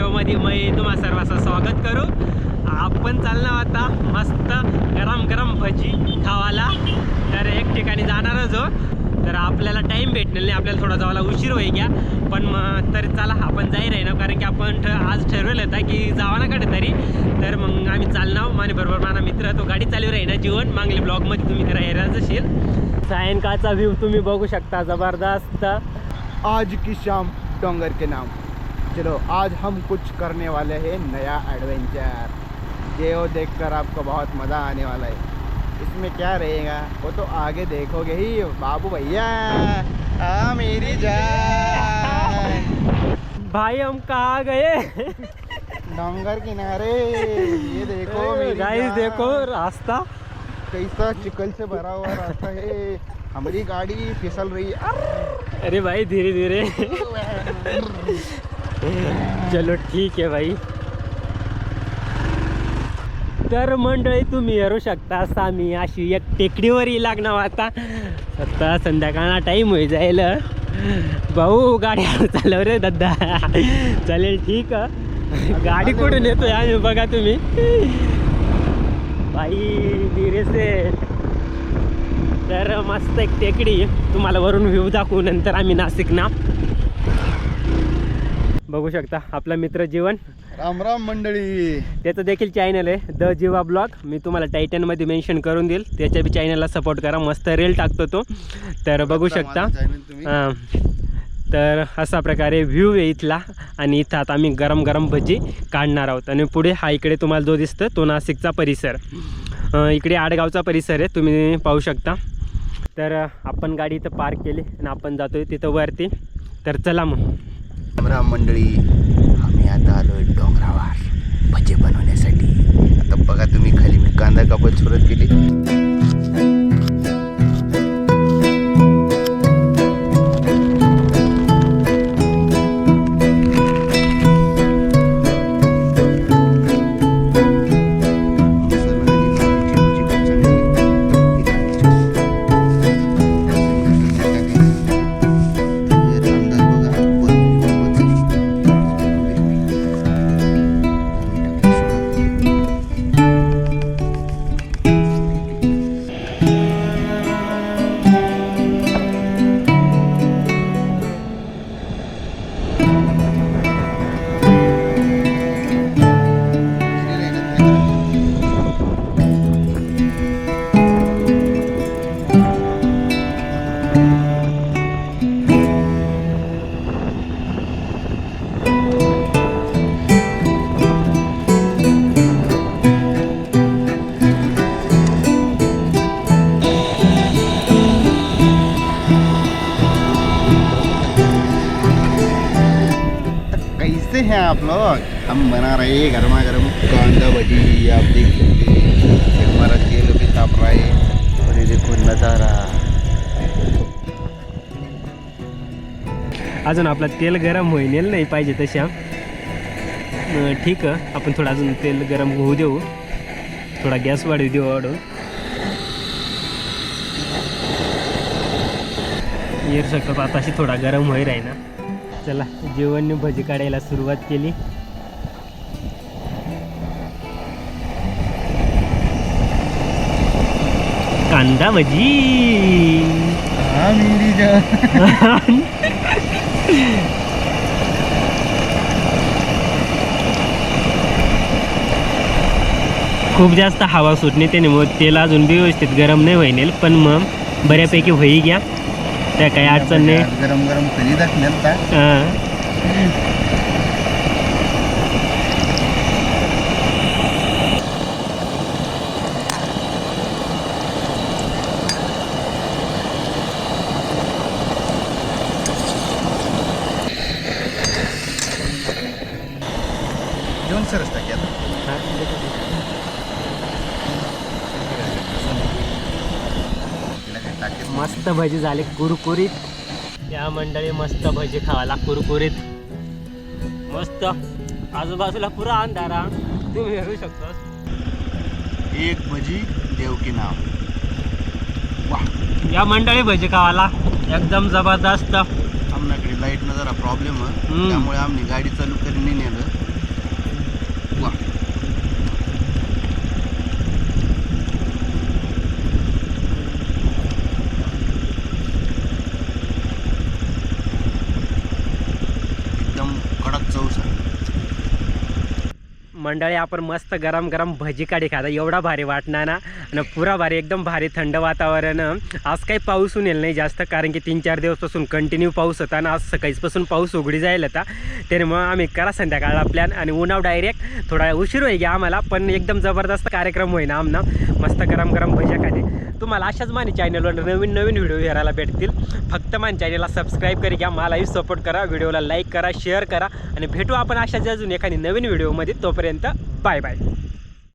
व्हिडिओमध्ये मी तुम्हा सर्वांचं स्वागत करू. आपण चालणार आता मस्त गरम गरम भजी खावाला तर एक ठिकाणी जाणारच हो. तर आपल्याला टाईम भेटणार नाही आपल्याला थोडा जावाला उशीर होई घ्या पण मग तर चला आपण जाई राही ना कारण की आपण ठ आज ठरवलं होतं की जावा ना कडे तरी तर मग आम्ही चालणार माझ्या बरोबर माझा मित्र तो गाडी चालू राही ना जीवन. मागले ब्लॉगमध्ये तुम्ही तर राहिलाच असेल सायंकाळचा व्ह्यू तुम्ही बघू शकता जबरदस्त. आज की शाम डोंगर के नाम. चलो आज हम कुछ करने वाले हैं नया एडवेंचर ये वो देखकर आपको बहुत मज़ा आने वाला है। इसमें क्या रहेगा? वो तो आगे देखोगे ही बाबू भैया। आ मेरी जान। भाई हम कहाँ गए? डोंगर किनारे। ये देखो मेरी गाइस देखो रास्ता। कैसा चिकल से भरा हुआ रास्ता है। हमारी गाड़ी फिसल रही है। अरे भाई धीरे धीरे चलो ठीक आहे भाई. तर मंडळी तुम्ही हरू शकता सामी अशी एक टेकडीवरही लागणार आता. आता संध्याकाळला टाईम होई जाईल. भाऊ गाडी चालव रे दादा. चालेल ठीक गाडी कुठून येतोय आम्ही बघा तुम्ही. भाई धीरे से. तर मस्त एक टेकडी. तुम्हाला वरून व्ह्यू दाखवू नंतर आम्ही नाशिक ना बघू शकता आपला मित्र जीवन. राम राम मंडळी. त्याचं देखील चॅनल आहे द जीवा ब्लॉग. मी तुम्हाला टायटनमध्ये मेन्शन करून देईल. त्याच्या बी चॅनलला सपोर्ट करा. मस्त रील टाकतो तो. तर बघू शकता. हां. तर अशा प्रकारे व्ह्यू आहे इथला. आणि इथं आता आम्ही गरम गरम भजी काढणार आहोत. आणि पुढे हा इकडे तुम्हाला जो दिसतं तो नाशिकचा परिसर. इकडे आडगावचा परिसर आहे. तुम्ही पाहू शकता. तर आपण गाडी इथं पार्क केली आणि आपण जातोय तिथं वरती. तर चला मग. राम मंडळी आम्ही आता आलो आहे डोंगरावर. भजे बनवण्यासाठी. आता बघा तुम्ही खाली मी कांदा कापत सुरुवात केली. कैसे हैं आप लोग हम बना रहे हैं गर्मा गर्म कांदा भजी आप देख सकते हैं हमारा तेल भी ताप रहा है और ये देखो नज़ारा अजून आपला तेल गरम होईनेल नाही पाहिजे तशा अं, ठीक आहे. आपण थोडं अजून तेल गरम होऊ देऊ. थोडा गॅस वाढवू देऊ वाढवून येऊ शकतो आता अशी थोडा गरम होई राही ना चला जेवणने भजी काढायला सुरुवात केली. कांदा भजी. खूप जास्त हवा सुटणे त्याने मग तेल अजून बी व्यवस्थित गरम नाही होईनेल पण मग बऱ्यापैकी होई घ्या. त्या काही अडचण नाही. गरम गरम कधी दाखण्यात हां. जेवण सरस टाकी आता तिला काय टाकेल. मस्त भजी झाले कुरकुरीत. त्या मंडळी मस्त भजी खावाला कुरकुरीत. मस्त. आजूबाजूला पुरा अंधारा तुम्ही हेरू शकता एक भजी देव की नाम या मंडळी भजी खावाला एकदम जबरदस्त. आमच्याकडे लाईटनं जरा प्रॉब्लेम. त्यामुळे आम्ही गाडी चालू करी नाही नेलं. मंडळी आपण मस्त गरम गरम भजी काढी खाता एवढा भारी वाटणार ना? आणि पुरा भारी एकदम भारी थंड वातावरण. आज काही पाऊस येईल नाही जास्त कारण की तीन चार दिवसपासून कंटिन्यू पाऊस होता आणि आज सकाळीपासून पाऊस उघडी जाईल आता. तर मग आम्ही करा संध्याकाळला प्लॅन आणि उन्हाव डायरेक्ट थोडा उशीर होई घ्या आम्हाला पण एकदम जबरदस्त कार्यक्रम होईना आमना. मस्त गरम गरम भज्या खाते तुम्हाला अशाच माझ्या चॅनलवर नवीन नवीन व्हिडिओ घ्यायला भेटतील. फक्त माझ्या चॅनलला सबस्क्राईब करी घ्या मलाही सपोर्ट करा. व्हिडिओला लाईक करा शेअर करा. आणि भेटू आपण अशाच अजून एखादी नवीन व्हिडिओमध्ये तोपर्यंत बाय बाय